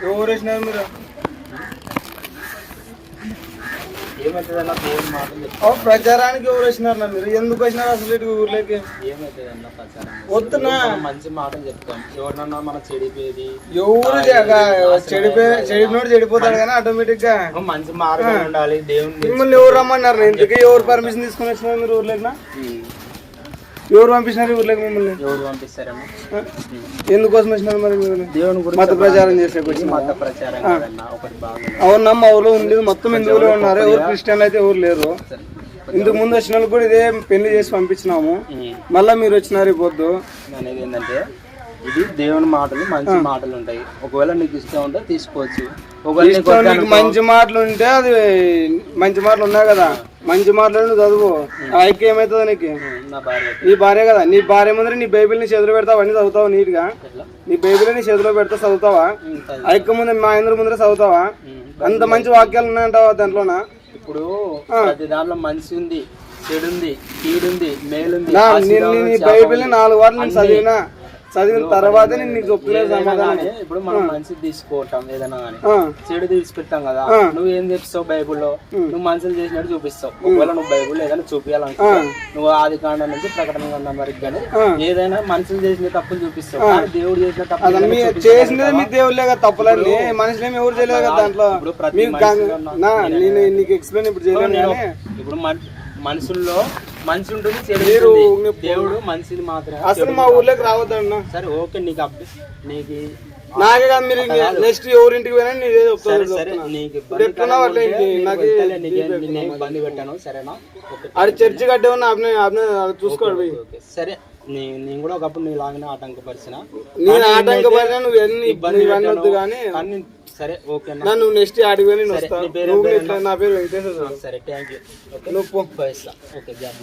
మీరు? ప్రచారానికి ఎవరు వచ్చినారు నా మీరు? ఎందుకు వచ్చినారు అసలు ఇటు ఊర్లోకి? ఏమవుతుందన్న ప్రచారం? వద్దునా? మంచి మాటలు చెప్తాం. ఎవరినన్నా మన చెడిపోయేది ఎవరు చెడిపోయి చెడిపోయినోడు చెడిపోతాడు కానీ ఆటోమేటిక్గా మంచి మార్గం ఉండాలి దేవుని మిమ్మల్ని ఎవరు రమ్మన్నారు? ఇంతకీ ఎవరు పర్మిషన్ తీసుకొని వచ్చినారు మీరు ఊర్లోకి? ఎవరు పంపించినారు ఈ ఊర్లోకి మిమ్మల్ని? ఎవరు పంపిస్తారన్న ఆ? ఎందుకోసం వచ్చినారు మరి దేవుని గురించి మత ప్రచారం చేసే మత ప్రచారం అవునా మా ఊర్లో ఉంది మొత్తం హిందువులే ఉన్నారు. ఎవరు క్రిస్టియన్లు అయితే ఎవరు లేరు. ఇంతకు ముందు వచ్చిన వాళ్ళకి కూడా ఇదే పెళ్ళి చేసి పంపించినాము. మళ్ళా మీరు వచ్చినారు పొద్దు అనేది ఏంటంటే ఇది దేవుని మాటలు మంచి మాటలు ఉంటాయి. ఒకవేళ నీకు ఇష్టం ఉంటే తీసుకోవచ్చు. ఒకవేళ మంచి మాటలు ఉంటే అది మంచి మాటలు ఉన్నాయి కదా. మంచి మాటలు నువ్వు చదువు. ఆ ఐక్య ఏమవుతుంది నీకు? నా భార్య. కదా. నీ భార్య ముందర నీ బైబిల్ని చేతిలో పెడతావు? అన్ని చదువుతావు నీట్గా? నీ బైబిల్ నీ చేతిలో పెడతా చదువుతావా. ఐక్య ముందర మా ఇంద్ర ముందర చదువుతావా. అంత మంచి వాక్యాలు ఉన్నాయంటావా దాంట్లోనా? ఇప్పుడు దాంట్లో మంచి ఉంది చెడు ఉంది కీడుంది మేలుంది నా బైబిల్. నాలుగు వారాలు నేను చదివినా. చదివిన తర్వాతే నేను నీకు చెప్తున్నా ఏదైనా సమాధానం. ఇప్పుడు మనం మంచిది తీసుకోవటం ఏదైనా కానీ చెడు తీసుకుంటాం కదా నువ్వు ఏం చెప్తావు బైబుల్లో? నువ్వు మంచిలు చేసినట్టు చూపిస్తావు. ఒకవేళ నువ్వు బైబుల్ ఏదైనా చూపించాలనుకో నువ్వు ఆది కాండం నుంచి ప్రకటన కాండం వరకు కానీ ఏదైనా మనుషులు చేసిన తప్పులు చూపిస్తావు. దేవుడు చేసిన తప్పులు అది మీ చేసినది మీ దేవుళ్ళే కదా తప్పులండి. మనుషులేమి ఎవరు చేయలేదు కదా దాంట్లో? నేను నీకు ఎక్స్ప్లెయిన్ ఇప్పుడు చేయలేను కానీ ఇప్పుడు మన మనుషుల్లో మంచి ఉంటుంది చెడు మీరు ఉంటుంది. దేవుడు మనిషిని మాత్రమే అసలు మా ఊర్లోకి రావద్దన్న సరే ఓకే నీకు అప్ నీకు నాకే కాదు మీరు నెక్స్ట్ ఎవరింటికి పోయినా నేను సరే నీకు ఇప్పుడు ఎట్లున్నావు అట్లా ఇంటి నాకు వద్దులే, నీకేం నిన్నేం ఇబ్బంది పెట్టాను. సరేనా? ఓకే అది చర్చి ఆపిన చూసుకోడు పోయి. ఓకే. సరే నీ- నేను కూడా ఒకప్పుడు నీ లాగానే ఆటంకపరిచిన. నేను ఆటంకపడినా నువ్వు ఎన్ని ఇబ్బంది వద్దు పెట్టాను. కానీ కానీ సరే ఓకేనా నా నువ్వు నెక్స్ట్ ఆడికి పోయి నేను సరే, వస్తా. నీ పేరు నువ్వు ఏం ఇట్లా నా పేరు వెంకటేశ్వర సరే థ్యాంక్ యూ ఓకే నువ్వు పో. Okay job